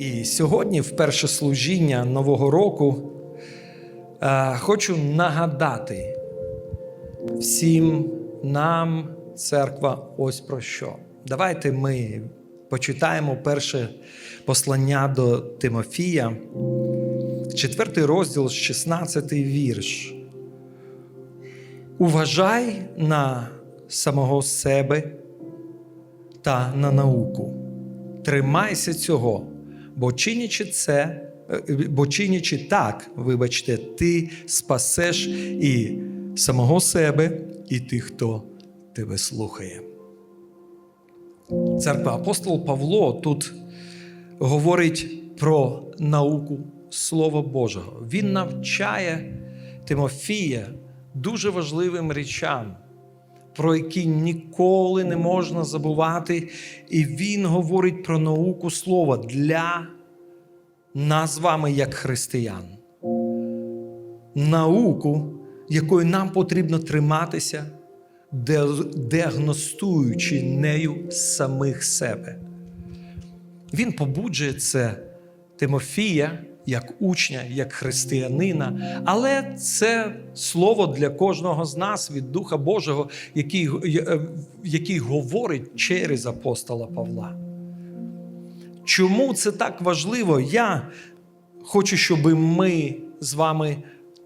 І сьогодні, в перше служіння Нового року, е, хочу нагадати всім нам, церква, ось про що. Давайте ми почитаємо перше послання до Тимофія, четвертий розділ, 16 вірш. Уважай на самого себе та на науку. Тримайся цього, бо чинячи це, е, бо чинячи так, вибачте, ти спасеш і самого себе, і тих, хто тебе слухає. Церква апостол Павло тут говорить про науку Слова Божого. Він навчає Тимофія дуже важливим речам, про які ніколи не можна забувати. І він говорить про науку слова для нас з вами, як християн. Науку, якою нам потрібно триматися, діагностуючи нею самих себе. Він побуджує це Тимофія як учня, як християнина, але це слово для кожного з нас від Духа Божого, який, е, який говорить через апостола Павла. Чому це так важливо? Я хочу, щоб ми з вами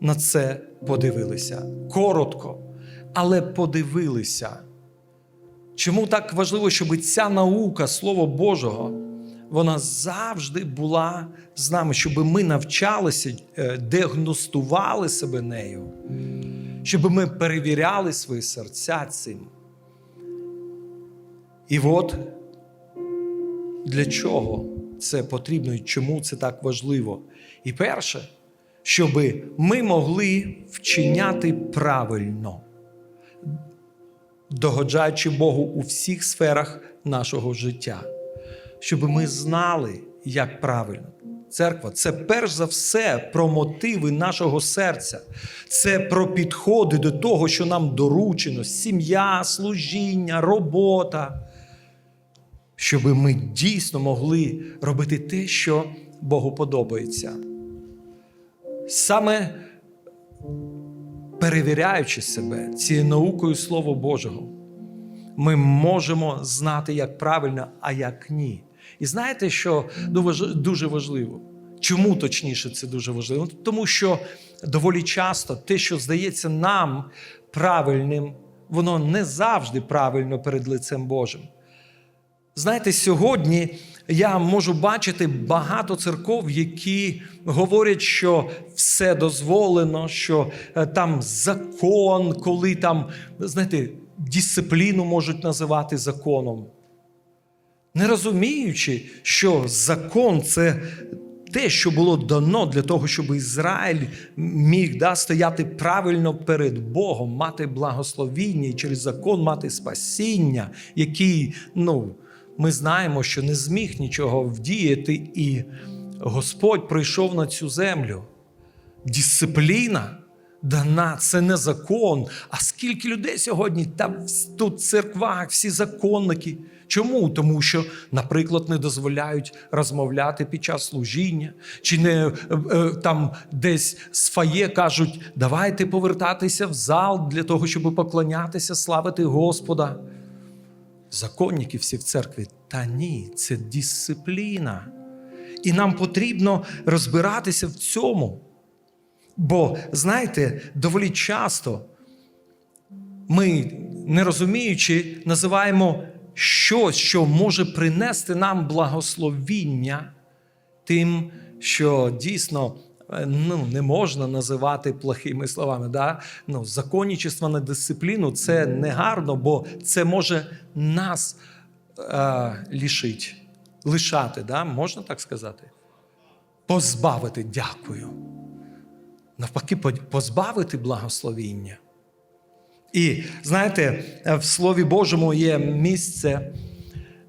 на це подивилися. Коротко, але подивилися. Чому так важливо, щоб ця наука Слова Божого, вона завжди була з нами, щоб ми навчалися, е, діагностували себе нею, щоб ми перевіряли свої серця цим. І от для чого це потрібно і чому це так важливо? І перше, щоб ми могли вчиняти правильно, догоджаючи Богу у всіх сферах нашого життя, щоб ми знали, як правильно. Церква це перш за все про мотиви нашого серця, це про підходи до того, що нам доручено: сім'я, служіння, робота щоб ми дійсно могли робити те, що Богу подобається. Саме перевіряючи себе цією наукою Слова Божого, ми можемо знати, як правильно, а як ні. І знаєте, що дуже важливо? Чому точніше це дуже важливо? Тому що доволі часто те, що здається нам правильним, воно не завжди правильно перед лицем Божим. Знаєте, сьогодні я можу бачити багато церков, які говорять, що все дозволено, що е, там закон, коли там, знаєте, дисципліну можуть називати законом. Не розуміючи, що закон це те, що було дано для того, щоб Ізраїль міг да, стояти правильно перед Богом, мати благословіння і через закон мати спасіння, який, ну, ми знаємо, що не зміг нічого вдіяти, і Господь прийшов на цю землю. Дисципліна дана, це не закон. А скільки людей сьогодні там тут в церквах, всі законники. Чому? Тому що, наприклад, не дозволяють розмовляти під час служіння, чи не е, там десь з фає кажуть, давайте повертатися в зал для того, щоб поклонятися, славити Господа законники всі в церкві. Та ні, це дисципліна. І нам потрібно розбиратися в цьому. Бо, знаєте, доволі часто ми, не розуміючи, називаємо щось, що може принести нам благословіння тим, що дійсно ну, не можна називати плохими словами. Да? Ну, Законничество на дисципліну це не гарно, бо це може нас е, лишить, лишати, да? можна так сказати? Позбавити, дякую. Навпаки, позбавити благословіння. І знаєте, в Слові Божому є місце,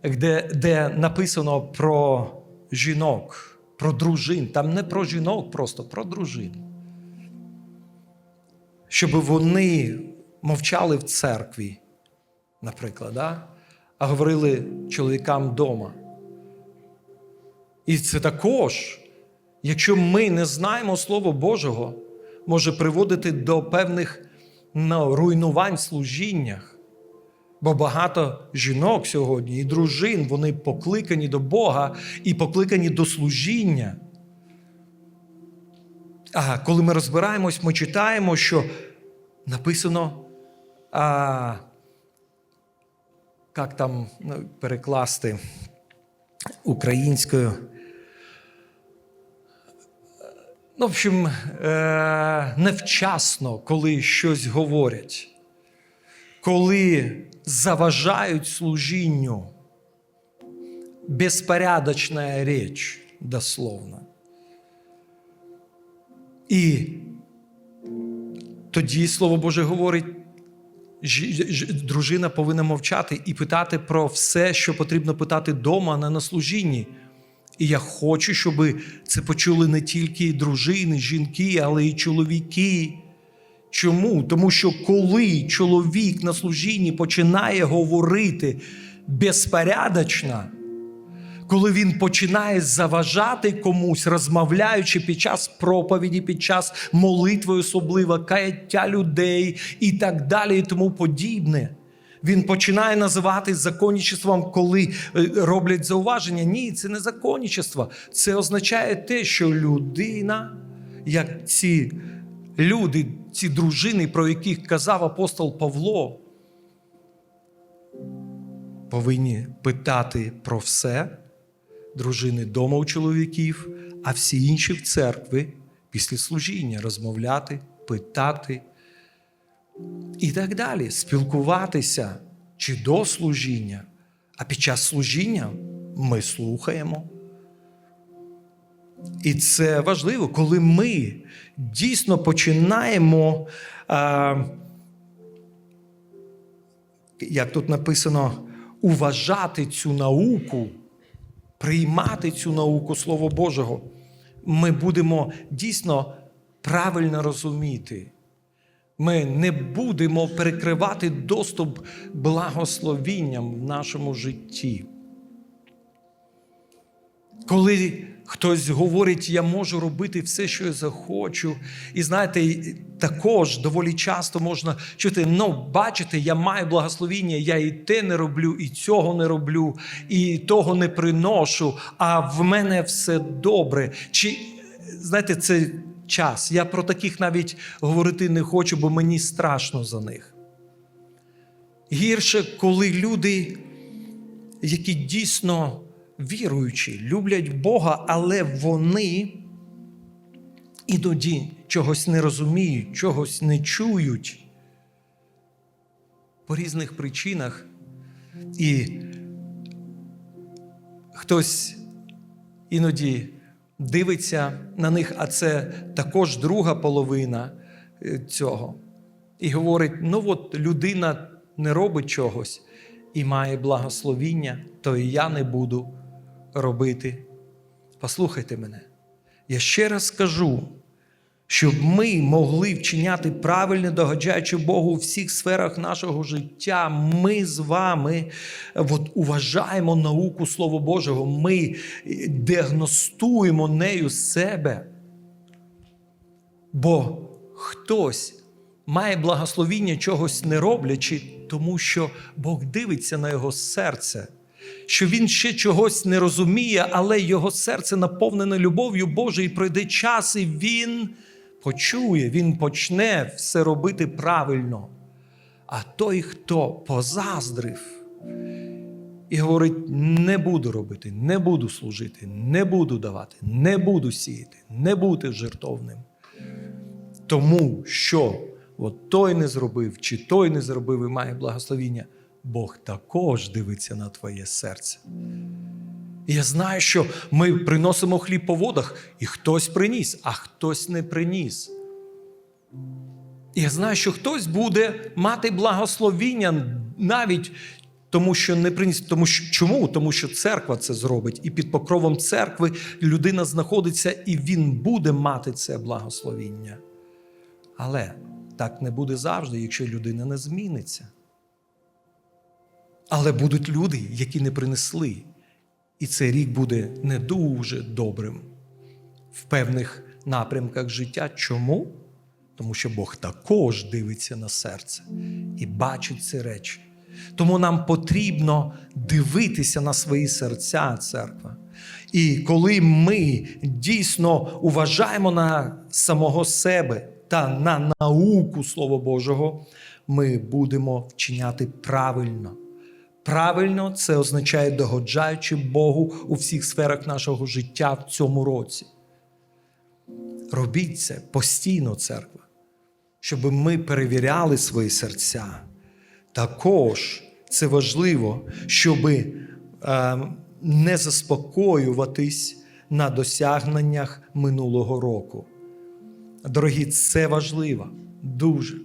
де, де написано про жінок про дружин. Там не про жінок, просто про дружин. Щоб вони мовчали в церкві, наприклад, да? а говорили чоловікам вдома. І це також, якщо ми не знаємо Слова Божого, може приводити до певних ну, руйнувань в служіннях. Бо багато жінок сьогодні і дружин, вони покликані до Бога і покликані до служіння. А коли ми розбираємось, ми читаємо, що написано, а, як там ну, перекласти українською. Ну, в общем, е, невчасно, коли щось говорять, коли заважають служінню. Беспорядочная речь, дословно. І тоді Слово Боже говорить, дружина повинна мовчати і питати про все, що потрібно питати вдома, а не на служінні. І я хочу, щоб це почули не тільки дружини, жінки, але й чоловіки. Чому? Тому що коли чоловік на служінні починає говорити безпорядочно, коли він починає заважати комусь, розмовляючи під час проповіді, під час молитви, особливо каяття людей і так далі, і тому подібне. Він починає називати законничеством, коли е, роблять зауваження. Ні, це не законничество. Це означає те, що людина, як ці люди, ці дружини, про яких казав апостол Павло, повинні питати про все, дружини дома у чоловіків, а всі інші в церкві після служіння розмовляти, питати і так далі, спілкуватися чи до служіння, а під час служіння ми слухаємо. І це важливо, коли ми дійсно починаємо, а, як тут написано, уважати цю науку, приймати цю науку Слово Божого, ми будемо дійсно правильно розуміти. Ми не будемо перекривати доступ благословінням в нашому житті. Коли хтось говорить, я можу робити все, що я захочу. І знаєте, також доволі часто можна чути: ну, бачите, я маю благословіння, я і те не роблю, і цього не роблю, і того не приношу, а в мене все добре. Чи знаєте, це час. Я про таких навіть говорити не хочу, бо мені страшно за них. Гірше, коли люди, які дійсно віруючі, люблять Бога, але вони іноді чогось не розуміють, чогось не чують по різних причинах. І хтось іноді дивиться на них, а це також друга половина е, цього. І говорить: ну от людина не робить чогось і має благословіння, то і я не буду робити. Послухайте мене. Я ще раз скажу, щоб ми могли вчиняти правильно, догоджаючи Богу у всіх сферах нашого життя, ми з вами от, уважаємо науку Слова Божого, ми діагностуємо нею себе. Бо хтось має благословіння чогось не роблячи, тому що Бог дивиться на його серце. Що він ще чогось не розуміє, але його серце наповнене любов'ю Божою, і пройде час, і він почує, він почне все робити правильно. А той, хто позаздрив і говорить: не буду робити, не буду служити, не буду давати, не буду сіяти, не бути жертовним. Тому що от той не зробив, чи той не зробив і має благословіння, Бог також дивиться на твоє серце. Я знаю, що ми приносимо хліб по водах, і хтось приніс, а хтось не приніс. Я знаю, що хтось буде мати благословіння навіть тому, що не приніс. Тому що чому? Тому що церква це зробить, і під покровом церкви людина знаходиться, і він буде мати це благословіння. Але так не буде завжди, якщо людина не зміниться. Але будуть люди, які не принесли. І цей рік буде не дуже добрим в певних напрямках життя. Чому? Тому що Бог також дивиться на серце і бачить ці речі. Тому нам потрібно дивитися на свої серця, церква. І коли ми дійсно уважаємо на самого себе та на науку Слова Божого, ми будемо вчиняти правильно. Правильно це означає догоджаючи Богу у всіх сферах нашого життя в цьому році. Робіть це постійно, церква, щоб ми перевіряли свої серця. Також це важливо, щоб е, не заспокоюватись на досягненнях минулого року. Дорогі, це важливо, дуже.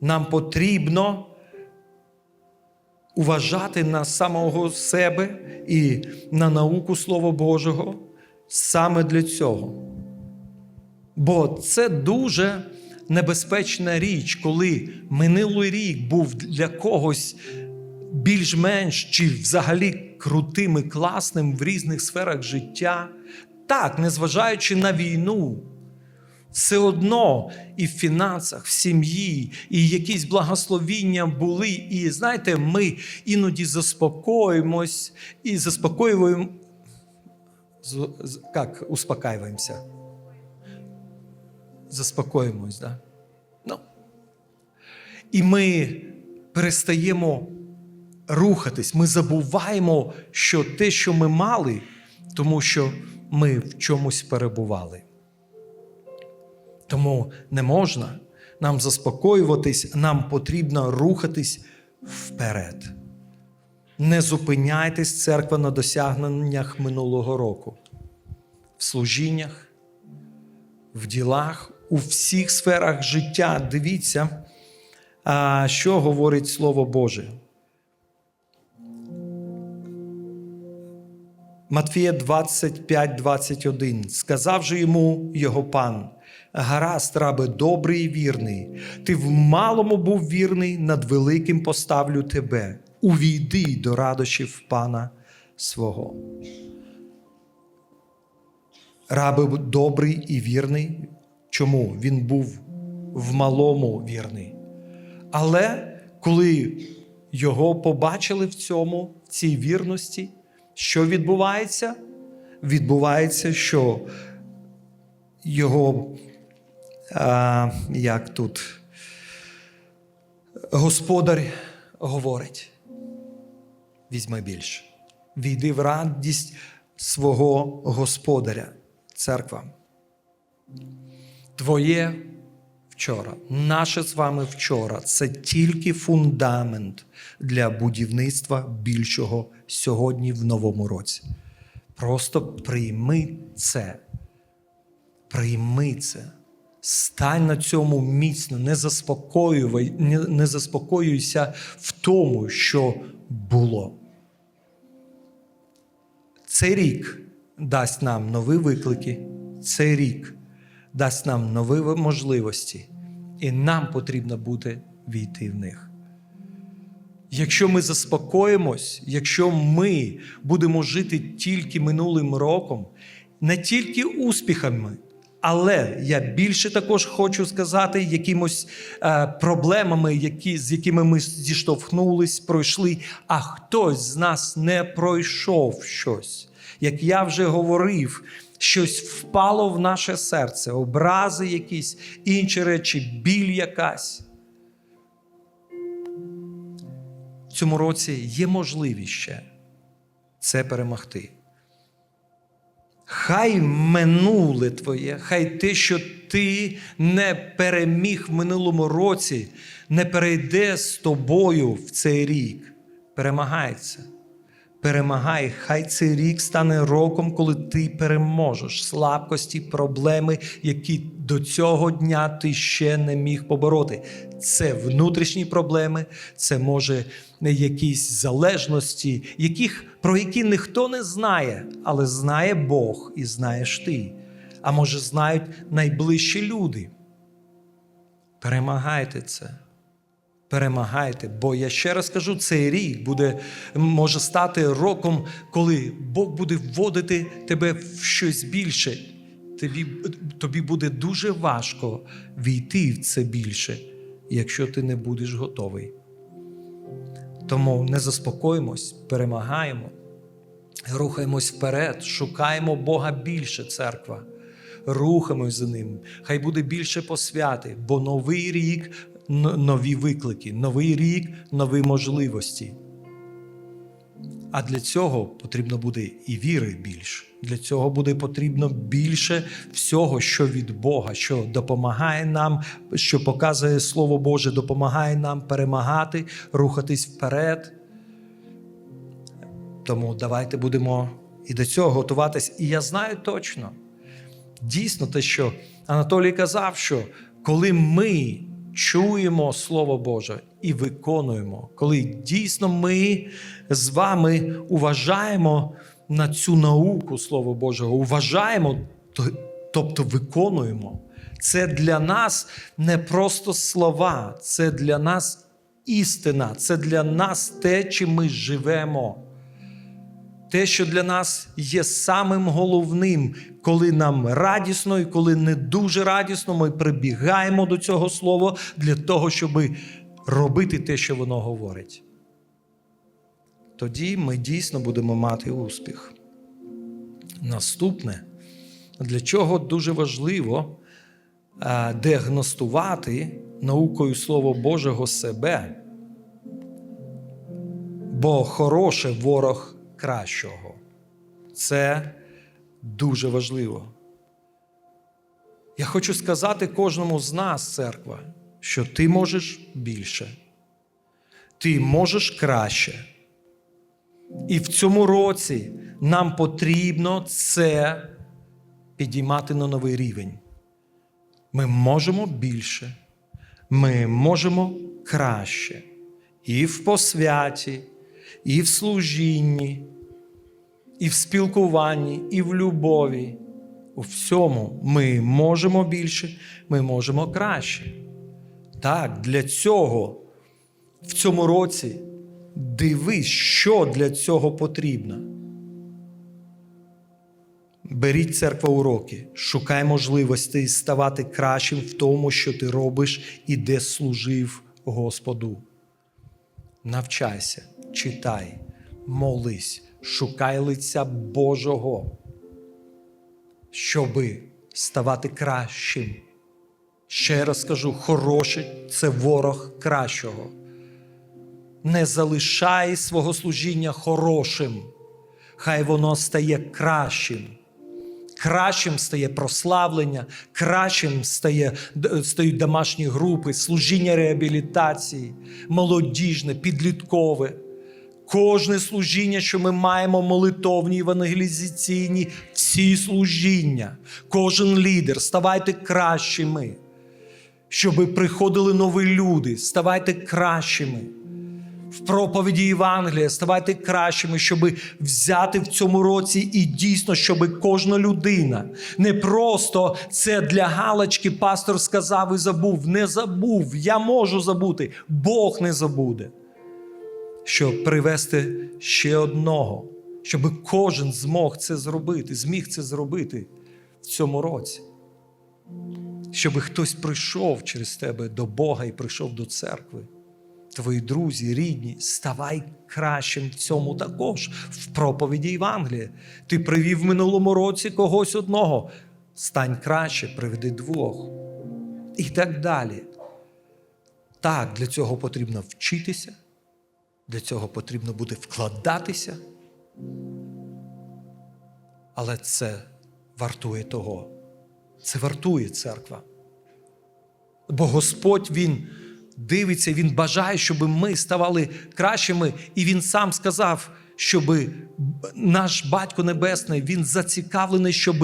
Нам потрібно уважати на самого себе і на науку Слова Божого саме для цього. Бо це дуже небезпечна річ, коли минулий рік був для когось більш-менш чи взагалі крутим і класним в різних сферах життя. Так, незважаючи на війну, все одно і в фінансах, в сім'ї, і якісь благословіння були. І знаєте, ми іноді заспокоїмось і заспокоюємо. Як успокаиваемся? Заспокоїмось, да? Ну. І ми перестаємо рухатись, ми забуваємо, що те, що ми мали, тому що ми в чомусь перебували. Тому не можна нам заспокоюватись, нам потрібно рухатись вперед. Не зупиняйтесь, церква, на досягненнях минулого року, в служіннях, в ділах, у всіх сферах життя. Дивіться, що говорить Слово Боже. Матфія 25, 21. Сказав же йому його пан: Гаразд, рабе, добрий і вірний. Ти в малому був вірний, над великим поставлю тебе. Увійди до радощів пана свого. Рабе добрий і вірний. Чому? Він був в малому вірний. Але коли його побачили в цьому, в цій вірності, що відбувається? Відбувається, що його, а, як тут, господар говорить: візьми більше, війди в радість свого господаря, церква. Твоє вчора, наше з вами вчора це тільки фундамент для будівництва більшого сьогодні в новому році. Просто прийми це. Прийми це. Стань на цьому міцно, не заспокоювай, не, не заспокоюйся в тому, що було. Цей рік дасть нам нові виклики, цей рік дасть нам нові можливості, і нам потрібно буде війти в них. Якщо ми заспокоїмось, якщо ми будемо жити тільки минулим роком, не тільки успіхами, але я більше також хочу сказати, якимось е, проблемами, які, з якими ми зіштовхнулись, пройшли, а хтось з нас не пройшов щось. Як я вже говорив, щось впало в наше серце, образи якісь, інші речі, біль якась. В цьому році є можливість ще це перемогти. Хай минуле твоє, хай те, що ти не переміг в минулому році, не перейде з тобою в цей рік. Перемагається. Перемагай, хай цей рік стане роком, коли ти переможеш слабкості, проблеми, які до цього дня ти ще не міг побороти. Це внутрішні проблеми, це може якісь залежності, яких, про які ніхто не знає, але знає Бог і знаєш ти. А може, знають найближчі люди. Перемагайте це. Перемагайте. Бо я ще раз кажу, цей рік буде, може стати роком, коли Бог буде вводити тебе в щось більше. Тобі, тобі буде дуже важко війти в це більше, якщо ти не будеш готовий. Тому не заспокоїмось, перемагаємо, рухаємось вперед, шукаємо Бога більше, церква. Рухаємось за ним. Хай буде більше посвяти, бо новий рік нові виклики, новий рік нові можливості. А для цього потрібно буде і віри більше. Для цього буде потрібно більше всього, що від Бога, що допомагає нам, що показує Слово Боже, допомагає нам перемагати, рухатись вперед. Тому давайте будемо і до цього готуватись. І я знаю точно, дійсно те, що Анатолій казав, що коли ми чуємо Слово Боже і виконуємо, коли дійсно ми з вами уважаємо на цю науку Слова Божого, уважаємо, тобто виконуємо, це для нас не просто слова, це для нас істина, це для нас те, чим ми живемо те, що для нас є самим головним, коли нам радісно і коли не дуже радісно, ми прибігаємо до цього слова для того, щоб робити те, що воно говорить. Тоді ми дійсно будемо мати успіх. Наступне, для чого дуже важливо е, діагностувати наукою Слова Божого себе, бо хороше ворог кращого. Це дуже важливо. Я хочу сказати кожному з нас, церква, що ти можеш більше, ти можеш краще. І в цьому році нам потрібно це підіймати на новий рівень. Ми можемо більше, ми можемо краще і в посвяті, і в служінні, і в спілкуванні, і в любові. У всьому ми можемо більше, ми можемо краще. Так, для цього в цьому році дивись, що для цього потрібно. Беріть церква уроки, шукай можливостей ставати кращим в тому, що ти робиш і де служив Господу. Навчайся, читай, молись, шукай лиця Божого, щоби ставати кращим. Ще раз кажу, хороший це ворог кращого. Не залишай свого служіння хорошим, хай воно стає кращим. Кращим стає прославлення, кращим стає, стають домашні групи, служіння реабілітації, молодіжне, підліткове. Кожне служіння, що ми маємо, молитовні, евангелізаційні, всі служіння, кожен лідер, ставайте кращими, щоб приходили нові люди, ставайте кращими в проповіді Євангелія, ставайте кращими, щоб взяти в цьому році і дійсно, щоб кожна людина не просто це для галочки пастор сказав і забув. Не забув. Я можу забути. Бог не забуде. Щоб привести ще одного, щоб кожен змог це зробити, зміг це зробити в цьому році. Щоб хтось прийшов через тебе до Бога і прийшов до церкви твої друзі, рідні, ставай кращим в цьому також в проповіді Євангелія. Ти привів в минулому році когось одного. Стань краще, приведи двох. І так далі. Так, для цього потрібно вчитися, для цього потрібно буде вкладатися. Але це вартує того. Це вартує церква. Бо Господь Він дивиться, Він бажає, щоб ми ставали кращими. І Він сам сказав, щоб наш Батько Небесний Він зацікавлений, щоб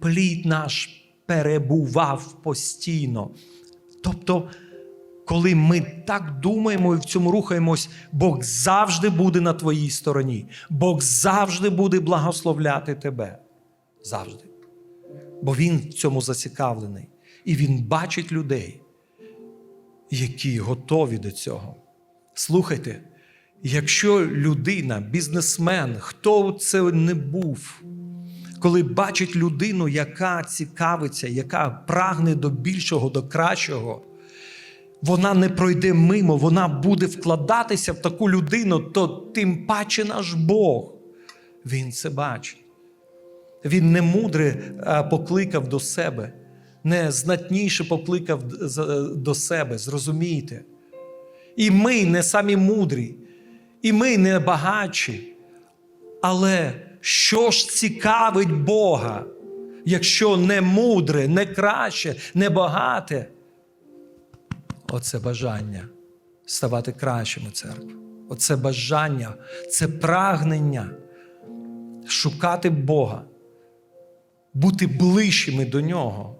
плід наш перебував постійно. Тобто, коли ми так думаємо і в цьому рухаємось, Бог завжди буде на твоїй стороні. Бог завжди буде благословляти тебе. Завжди. Бо Він в цьому зацікавлений. І Він бачить людей. які готові до цього. Слухайте, якщо людина, бізнесмен, хто це не був, коли бачить людину, яка цікавиться, яка прагне до більшого, до кращого, вона не пройде мимо, вона буде вкладатися в таку людину, то тим паче наш Бог. Він це бачить. Він не мудре покликав до себе, не знатніше покликав до себе, зрозумійте. І ми не самі мудрі, і ми не багатші. Але що ж цікавить Бога, якщо не мудре, не краще, не багате? Оце бажання ставати кращими церкви. Оце бажання, це прагнення шукати Бога, бути ближчими до Нього.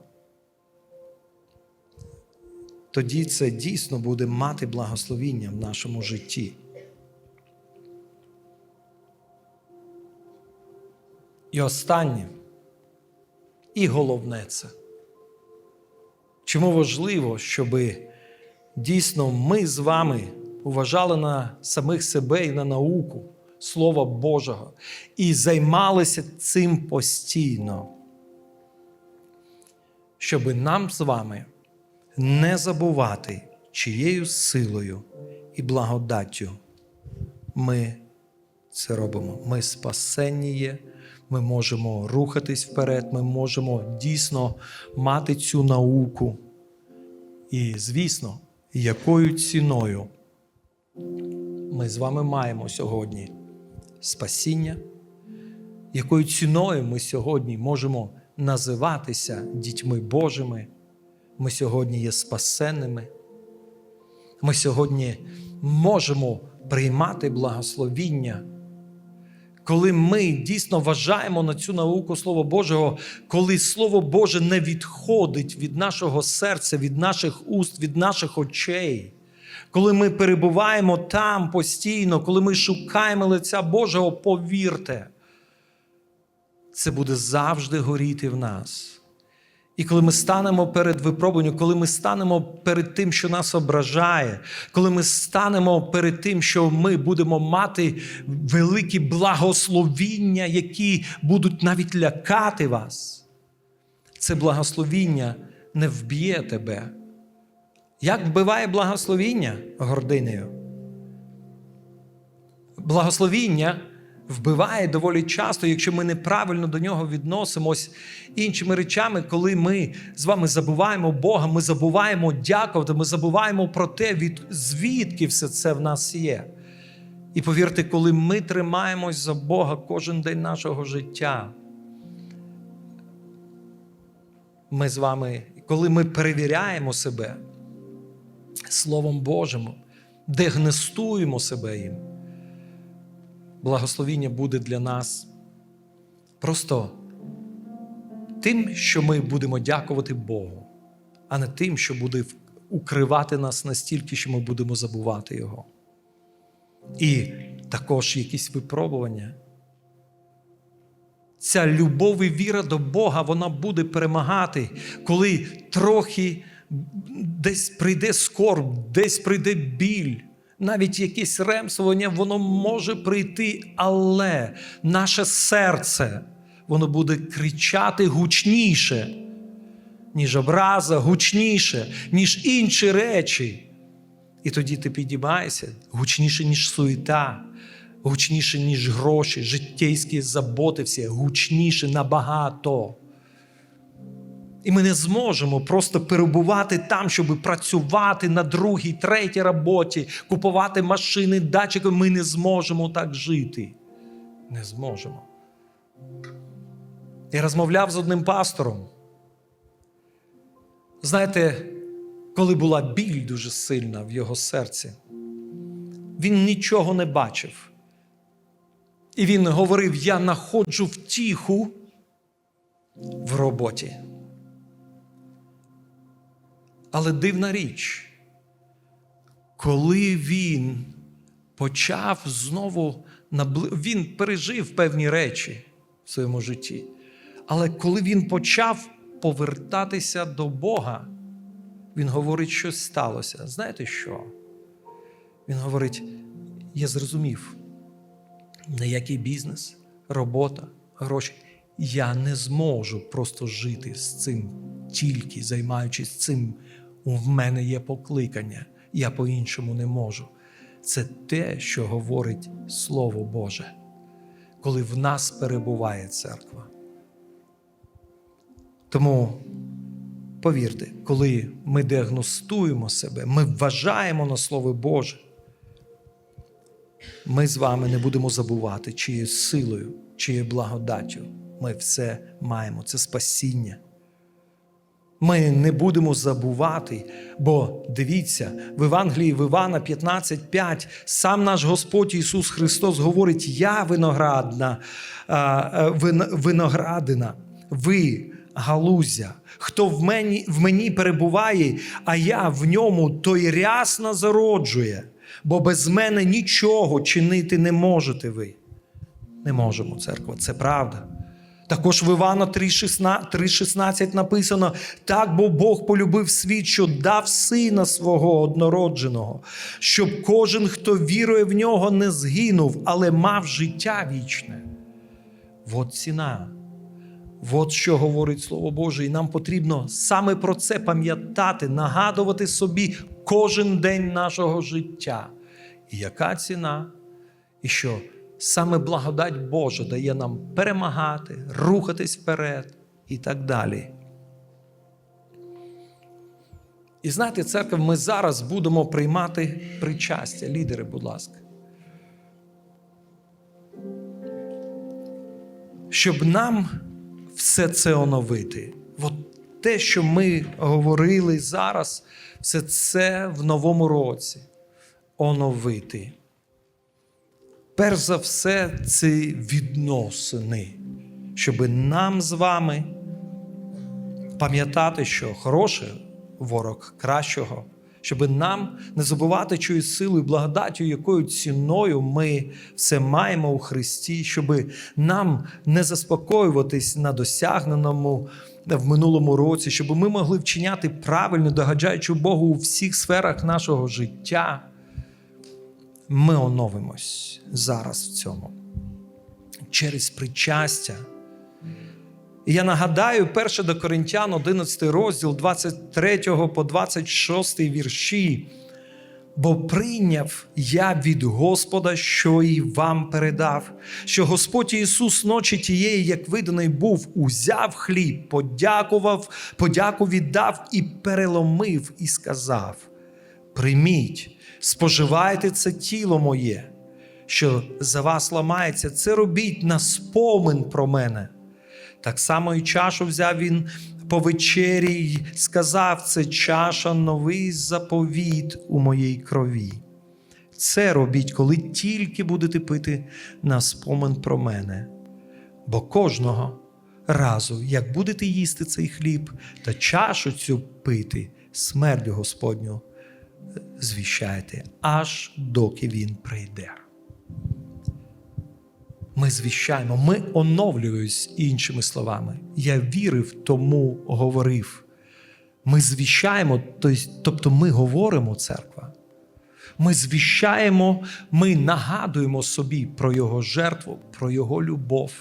Тоді це дійсно буде мати благословіння в нашому житті. І останнє, і головне це. Чому важливо, щоб дійсно ми з вами уважали на самих себе і на науку Слова Божого і займалися цим постійно, щоб нам з вами не забувати, чиєю силою і благодаттю ми це робимо. Ми спасенні є, ми можемо рухатись вперед, ми можемо дійсно мати цю науку. І, звісно, якою ціною ми з вами маємо сьогодні спасіння, якою ціною ми сьогодні можемо називатися дітьми Божими, ми сьогодні є спасенними, ми сьогодні можемо приймати благословіння. Коли ми дійсно вважаємо на цю науку Слово Божого, коли Слово Боже не відходить від нашого серця, від наших уст, від наших очей, коли ми перебуваємо там постійно, коли ми шукаємо лиця Божого, повірте, це буде завжди горіти в нас. І коли ми станемо перед випробуванням, коли ми станемо перед тим, що нас ображає, коли ми станемо перед тим, що ми будемо мати великі благословіння, які будуть навіть лякати вас, це благословіння не вб'є тебе. Як вбиває благословіння гординею? Благословіння вбиває доволі часто, якщо ми неправильно до нього відносимось іншими речами, коли ми з вами забуваємо Бога, ми забуваємо дякувати, ми забуваємо про те, від звідки все це в нас є. І повірте, коли ми тримаємось за Бога кожен день нашого життя, ми з вами, коли ми перевіряємо себе Словом Божим, дегнестуємо себе їм, благословіння буде для нас просто тим, що ми будемо дякувати Богу, а не тим, що буде укривати нас настільки, що ми будемо забувати Його. І також якісь випробування. Ця любов і віра до Бога вона буде перемагати, коли трохи десь прийде скорб, десь прийде біль, навіть якесь ремствування, воно може прийти, але наше серце воно буде кричати гучніше, ніж образа, гучніше, ніж інші речі. І тоді ти підіймаєшся гучніше, ніж суєта, гучніше, ніж гроші, життєйські заботи всі, гучніше набагато. І ми не зможемо просто перебувати там, щоб працювати на другій, третій роботі, купувати машини, датчики. Ми не зможемо так жити. Не зможемо. Я розмовляв з одним пастором. Знаєте, коли була біль дуже сильна в його серці, він нічого не бачив. І він говорив: я знаходжу втіху в роботі. Але дивна річ, коли він почав знову він пережив певні речі в своєму житті. Але коли він почав повертатися до Бога, Він говорить, що сталося. Знаєте що? Він говорить: я зрозумів, ніякий бізнес, робота, гроші. Я не зможу просто жити з цим, тільки займаючись цим. В мене є покликання, я по-іншому не можу. Це те, що говорить Слово Боже, коли в нас перебуває церква. Тому повірте, коли ми діагностуємо себе, ми вважаємо на Слово Боже, ми з вами не будемо забувати, чиєю силою, чиєю благодаттю ми все маємо. Це спасіння. Ми не будемо забувати, бо дивіться, в Євангелії в Івана 15,5 сам наш Господь Ісус Христос говорить: Я виноградна, виноградина, ви галузя. Хто в мені, в мені перебуває, а я в ньому, той рясно зароджує, бо без мене нічого чинити не можете ви. Не можемо, церква, це правда. Також в Івана 3,16 3,16 написано: так, бо Бог полюбив світ, що дав сина свого однородженого, щоб кожен, хто вірує в нього, не згинув, але мав життя вічне. От ціна. От що говорить Слово Боже, і нам потрібно саме про це пам'ятати, нагадувати собі кожен день нашого життя. І яка ціна? І що саме благодать Божа дає нам перемагати, рухатись вперед і так далі. І знаєте, церква, ми зараз будемо приймати причастя. Лідери, будь ласка. Щоб нам все це оновити. От те, що ми говорили зараз, все це в новому році оновити. Перш за все, це відносини, щоб нам з вами пам'ятати, що хороший ворог кращого, щоб нам не забувати чою силою, благодаттю, якою ціною ми все маємо у Христі, щоб нам не заспокоюватись на досягненому в минулому році, щоб ми могли вчиняти правильно, догаджаючи Богу у всіх сферах нашого життя. Ми оновимось зараз в цьому через причастя. І я нагадаю, 1 до Коринтян, 11 розділ 23 по 26 вірші. Бо прийняв я від Господа, що і вам передав, що Господь Ісус ночі тієї, як виданий був, узяв хліб, подякував, подяку віддав і переломив, і сказав: Прийміть, споживайте це тіло моє, що за вас ламається, це робіть на спомин про мене. Так само і чашу взяв він по вечері й сказав: це чаша новий заповіт у моїй крові. Це робіть, коли тільки будете пити на спомин про мене. Бо кожного разу, як будете їсти цей хліб та чашу цю пити, смерть Господню звіщайте, аж доки він прийде. Ми звіщаємо, ми оновлюємось іншими словами. Я вірив, тому говорив. Ми звіщаємо, тобто ми говоримо церква. Ми звіщаємо, ми нагадуємо собі про Його жертву, про Його любов,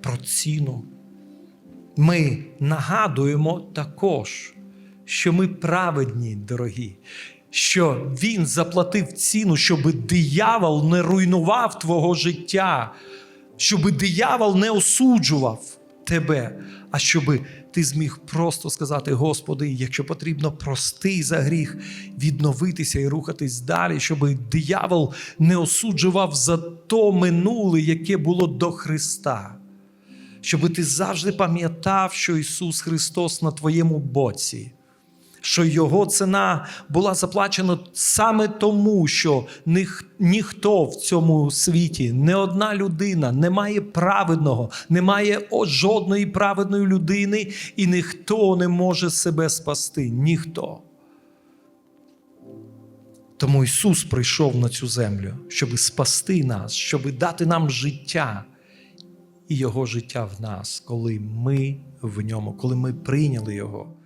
про ціну. Ми нагадуємо також, що ми праведні, дорогі, що Він заплатив ціну, щоб диявол не руйнував твого життя, щоб диявол не осуджував тебе, а щоб ти зміг просто сказати: Господи, якщо потрібно, простий за гріх, відновитися і рухатись далі, щоб диявол не осуджував за то минуле, яке було до Христа. Щоб ти завжди пам'ятав, що Ісус Христос на твоєму боці що його ціна була заплачена саме тому, що ніх, ніхто в цьому світі, не одна людина, не має праведного, немає жодної праведної людини, і ніхто не може себе спасти. Ніхто. Тому Ісус прийшов на цю землю, щоб спасти нас, щоб дати нам життя. І Його життя в нас, коли ми в ньому, коли ми прийняли Його.